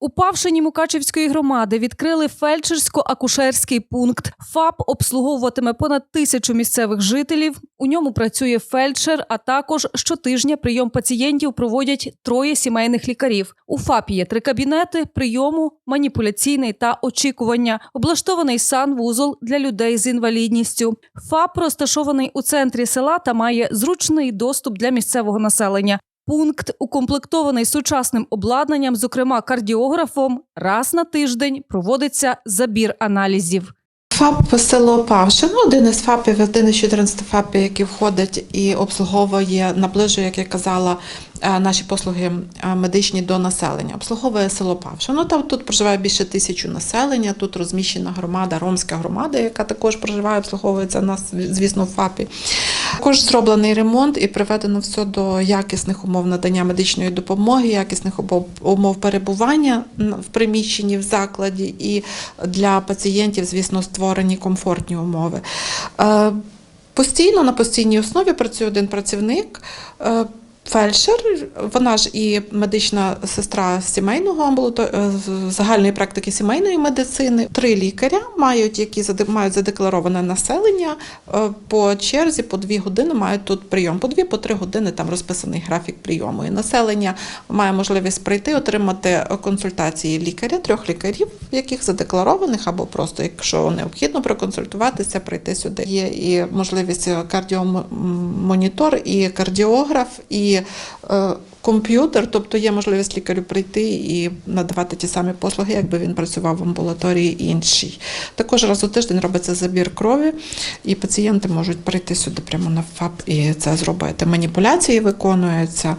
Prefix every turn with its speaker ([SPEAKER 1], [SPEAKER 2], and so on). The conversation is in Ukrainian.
[SPEAKER 1] У Павшині Мукачевської громади відкрили фельдшерсько-акушерський пункт. ФАП обслуговуватиме понад тисячу місцевих жителів. У ньому працює фельдшер, а також щотижня прийом пацієнтів проводять троє сімейних лікарів. У ФАПі є три кабінети прийому, маніпуляційний та очікування. Облаштований санвузол для людей з інвалідністю. ФАП розташований у центрі села та має зручний доступ для місцевого населення. Пункт укомплектований сучасним обладнанням, зокрема кардіографом. Раз на тиждень проводиться забір аналізів.
[SPEAKER 2] ФАП село Павшин, один із ФАПів, один із 14 ФАПів, які входить і обслуговує, наближує, як я казала, е, наші послуги е, медичні до населення. Обслуговує село Павшин. Там тут проживає більше тисячу населення, тут розміщена громада, ромська громада, яка також проживає, обслуговується нас, звісно, в ФАПі. Також зроблений ремонт і приведено все до якісних умов надання медичної допомоги, якісних умов- перебування в приміщенні в закладі і для пацієнтів, звісно, створені комфортні умови. Е, Постійно на постійній основі працює один працівник. Фельдшер, вона ж і медична сестра сімейного амбулато... е, загальної практики сімейної медицини. Три лікаря мають, які мають задеклароване населення е, по черзі по дві години мають тут прийом. По дві, по три години там розписаний графік прийому. І населення має можливість прийти, отримати консультації лікаря, трьох лікарів, яких задекларованих, або просто, якщо необхідно проконсультуватися, прийти сюди. Є і можливість кардіомонітор, і кардіограф, і е, комп'ютер, тобто є можливість лікарю прийти і надавати ті самі послуги, якби він працював в амбулаторії іншій. Також раз у тиждень робиться забір крові, і пацієнти можуть прийти сюди прямо на ФАП і це зробити. Маніпуляції виконуються.